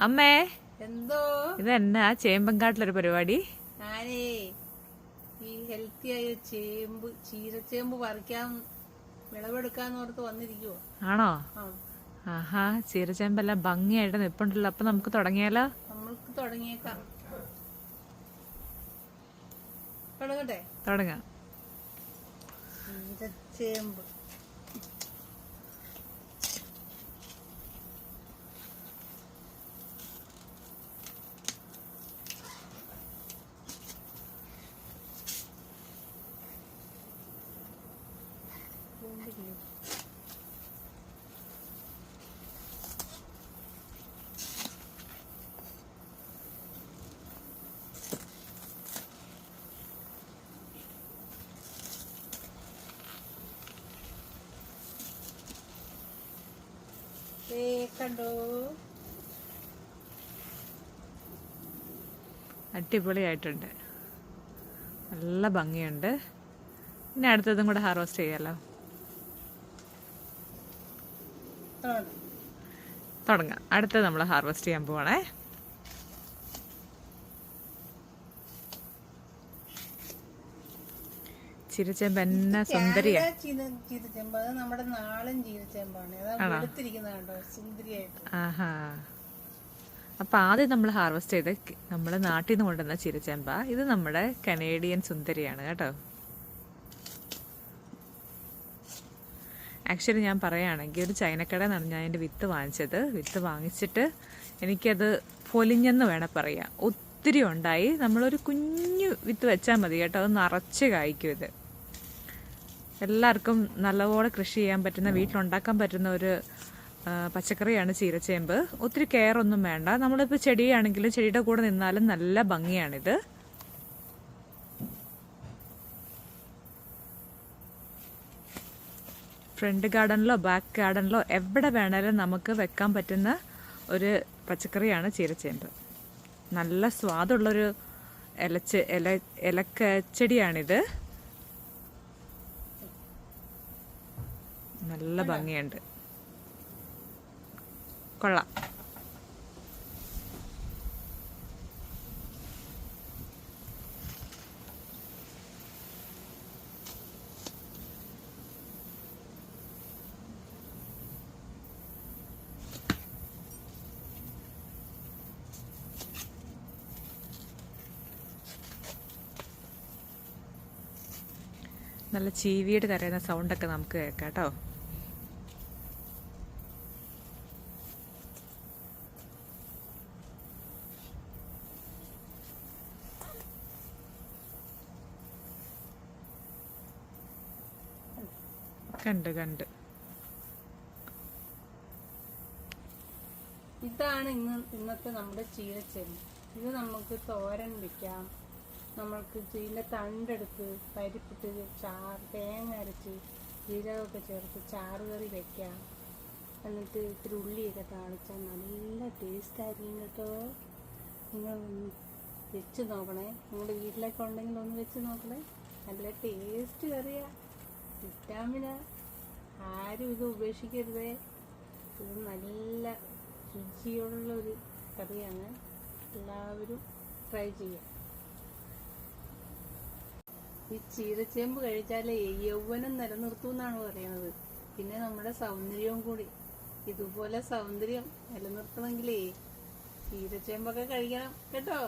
അമ്മേ എന്തോ? ഇതെന്നാ? ചേമ്പങ്കാട്ടിലൊരു പരിപാടി. ഞാനേ ഈ ഹെൽത്തി ആയ ചേമ്പ് ചീരച്ചേമ്പ് പറിക്കാൻ വിളവെടുക്കാന്ന് ഓർത്ത് വന്നിരിക്കുവോ. ആണോ? ആഹാ ചീരച്ചേമ്പെല്ലാം ഭംഗിയായിട്ട് നിപ്പുണ്ടല്ലോ. അപ്പൊ നമുക്ക് തുടങ്ങിയാലോ? നമ്മൾക്ക് തുടങ്ങിയേക്കാം. തുടങ്ങട്ടെ? തുടങ്ങാം. ചീരച്ചേമ്പ്. കണ്ടോ അടിപൊളിയായിട്ടുണ്ട്. നല്ല ഭംഗിയുണ്ട്. ഇനി അടുത്തതും കൂടെ ഹാർവെസ്റ്റ് ചെയ്യാലോ? തുടങ്ങ്. തുടങ്ങാം. അടുത്തത് നമ്മൾ ഹാർവെസ്റ്റ് ചെയ്യാൻ പോവാണേ. ചിരച്ചേമ്പ് എന്നെ സുന്ദരിയാ. കാനഡ ചീന- ചീരച്ചേമ്പ് അത് നമ്മുടെ നാളൻ ചീരച്ചേമ്പാണ് സുന്ദരിയായിട്ട്. ആഹാ. അപ്പൊ ആദ്യം നമ്മൾ ഹാർവെസ്റ്റ് ചെയ്ത നമ്മുടെ നാട്ടിൽ നിന്ന് കൊണ്ടുവന്ന ചിരിച്ചേമ്പ ഇത് നമ്മുടെ കനേഡിയൻ സുന്ദരിയാണ് കേട്ടോ. ആക്ച്വലി ഞാൻ പറയുകയാണെങ്കിൽ ഒരു ചൈനക്കടയിൽ നിന്നാണ് ഞാൻ എന്റെ വിത്ത് വാങ്ങിച്ചത്. വിത്ത് വാങ്ങിച്ചിട്ട് എനിക്കത് പൊലിഞ്ഞെന്ന് വേണം പറയാം ഒത്തിരി ഉണ്ടായി. നമ്മളൊരു കുഞ്ഞു വിത്ത് വെച്ചാൽ മതി കേട്ടോ. അത് നിറച്ച് കായ്ക്കും ഇത്. എല്ലാവർക്കും നല്ലപോലെ കൃഷി ചെയ്യാൻ പറ്റുന്ന വീട്ടിലുണ്ടാക്കാൻ പറ്റുന്ന ഒരു പച്ചക്കറിയാണ് ചീരച്ചേമ്പ്. ഒത്തിരി കെയർ ഒന്നും വേണ്ട. നമ്മളിപ്പോൾ ചെടിയാണെങ്കിലും ചെടിയുടെ കൂടെ നിന്നാലും നല്ല ഭംഗിയാണിത്. ഫ്രണ്ട് ഗാർഡനിലോ ബാക്ക് ഗാർഡനിലോ എവിടെ വേണേലും നമുക്ക് വെക്കാൻ പറ്റുന്ന ഒരു പച്ചക്കറിയാണ് ചീരച്ചേമ്പ്. നല്ല സ്വാദുള്ളൊരു ഇലച്ച് ഇല ഇലക്കച്ചെടിയാണിത് നല്ല ഭംഗിയുണ്ട്. കൊള്ളാം. നല്ല ചീവിയുടെ കരയുന്ന സൗണ്ടൊക്കെ നമുക്ക് കേൾക്കാം കേട്ടോ. കണ്ട് കണ്ട്. ഇതാണ് ഇന്ന് ഇന്നത്തെ നമ്മുടെ ചീരച്ചെമ്പ് ഇത് നമുക്ക് തോരൻ വെക്കാം. നമ്മൾക്ക് ഇതിന്റെ തണ്ടെടുത്ത് പരിപ്പിട്ട് ചാർ തേങ്ങ അരച്ച് ജീരകമൊക്കെ ചേർത്ത് ചാറ് കറി വെക്കാം. എന്നിട്ട് ഇത്തിരി ഉള്ളിയൊക്കെ താളിച്ചാൽ നല്ല ടേസ്റ്റ് ആയിരിക്കും കേട്ടോ. നിങ്ങൾ വെച്ച് നോക്കണേ. നിങ്ങളുടെ വീട്ടിലൊക്കെ ഉണ്ടെങ്കിൽ ഒന്ന് വെച്ച് നോക്കണേ. നല്ല ടേസ്റ്റ് കറിയാ. വിറ്റാമിന. ആരും ഇത് ഉപേക്ഷിക്കരുതേ. ഇത് നല്ല രുചിയുള്ള ഒരു കറിയാണ്. എല്ലാവരും ട്രൈ ചെയ്യാം. ഈ ചീരച്ചേമ്പ് കഴിച്ചാലേ യൗവനം നിലനിർത്തും എന്നാണ് പറയുന്നത്. പിന്നെ നമ്മുടെ സൗന്ദര്യവും കൂടി. ഇതുപോലെ സൗന്ദര്യം നിലനിർത്തണമെങ്കിലേ ചീരച്ചേമ്പൊക്കെ കഴിക്കണം. കേട്ടോ?